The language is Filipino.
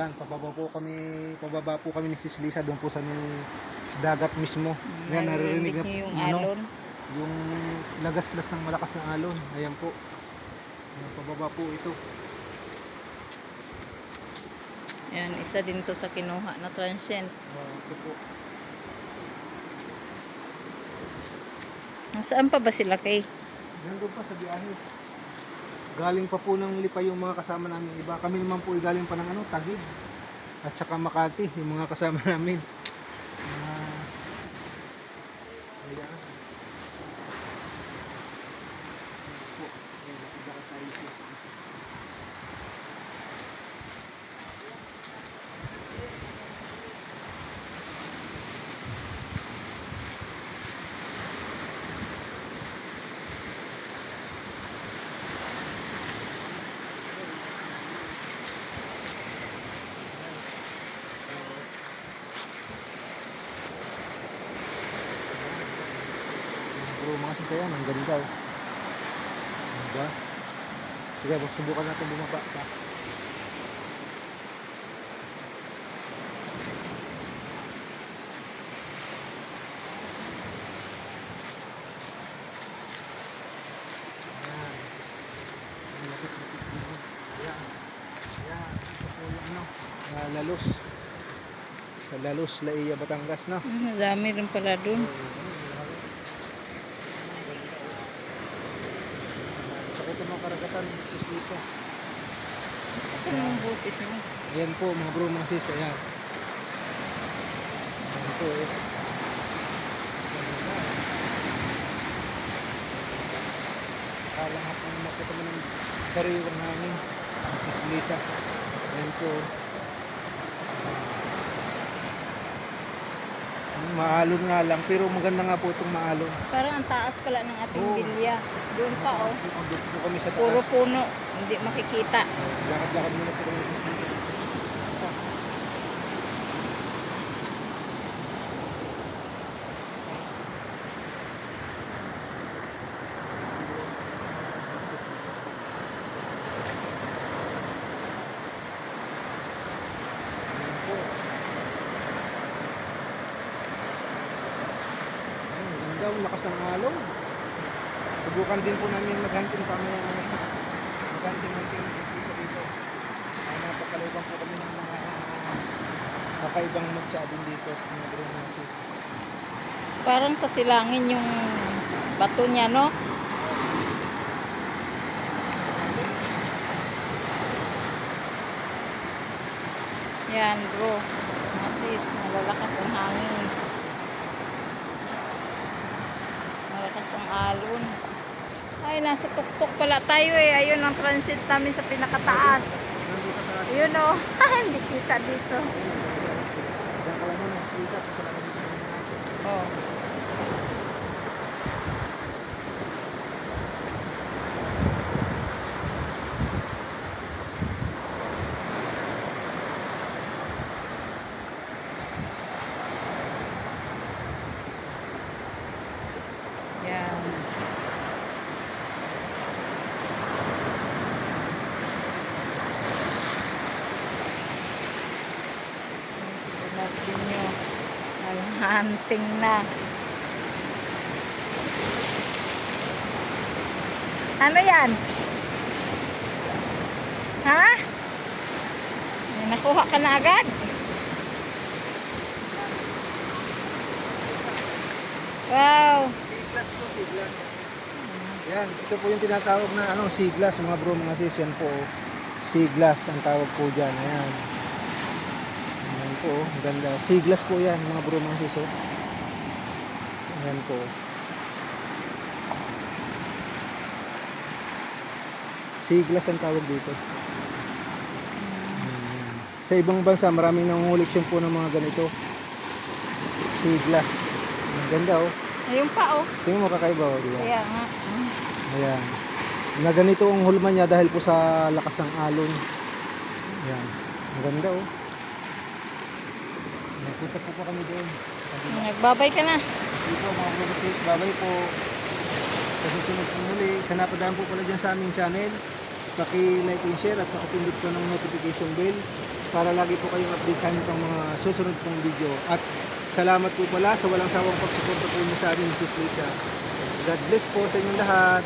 Yan, pababa po kami, pababa po kami ni Sis Lisa doon po sa may dagat mismo. Yan, naririnig na niyo yung ano, alon. yung lagaslas ng malakas na alon. Ayan po. Ayan, pababa po ito. Yan, isa din to sa kinuha na transient. Ah, ito po. Nasaan pa ba sila kay? Nandun pa sa biyahe. Galing pa po ng lipa yung mga kasama namin iba. Kami naman po galing pa ng ano, Tagig. At saka Makati, yung mga kasama namin. Ah, ayan. Po, ayan, nakidaka tayo po. Bro, mga sasaya, ang ganda oh. Diba? Sige, subukan natin bumaba pa. Ang yung ano, ah, Lalos. Sa Lalos, Laia, Batangas, no? Hmm, dami rin pala dun. Sa ito mga karagatan, isisa. Saan yung boses mo? Ayan po mga bro, mga sis, ayan. Ayan po eh. Akala nga po makita mo ng sariwang hangin. Sis Lisa. Ayan po. oh. Maalon nga lang, pero maganda nga po itong maalon. Parang ang taas pala ng ating Oo. bilya. Doon pa oh. Dito po kami sa taas. Puro puno. Hindi makikita. Lakad-lakad muna po kami. Ayan po. Ang lakas ng alon. Subukan din po namin mag-hunting pamaya mag-hunting-hunting dito dito. Ay, napakalibang po kami ng mga kakaibang magtsa din dito. Mga sis. Parang sa silangin yung bato niya, no? Yan, bro. Matis, malalakas ang hangin. Malakas ang alon. Ay, nasa tuktok pala tayo eh. Ayun ang transit namin sa pinakataas. Ayun oh. Hindi kita dito. Diyan ka lang muna. Kita sa talaga dito. Oh. Yan. Natin nyo. Nalhanting na. Ano yan? Ha? May nakuha ka na agad? Wow. Siglas po, siglas. Yan, ito po yung tinatawag na ano, siglas, mga bro, mga sis. Yan po. Siglas ang tawag po dyan. Ayan. Po, oh, ganda. Siglas po yan, mga bro, mga sis. Oh. Ayan po. Siglas ang tawag dito. Ayan. Sa ibang bansa, maraming nangunguliksyon po ng mga ganito. Siglas. Ang ganda oh. Ayun pa oh. Tingnan mo kakaiba oh, di ba? Kaya nga. Mm. Ayan. Na ganito ang hulma niya dahil po sa lakas ng alon. Ayan. Ang ganda oh. Nagpunta po pa kami doon. Nagbabay ka na. Dito mga brothers, babay po. Sa susunod po muli. Sa napadaan po pala dyan sa aming channel. paki-like and share at pakipindot po ng notification bell para lagi po kayong update sa aming pang mga susunod pong video. At salamat po pala sa walang sawang pagsuporta po niyo sa amin, Mrs. Lisa. God bless po sa inyong lahat.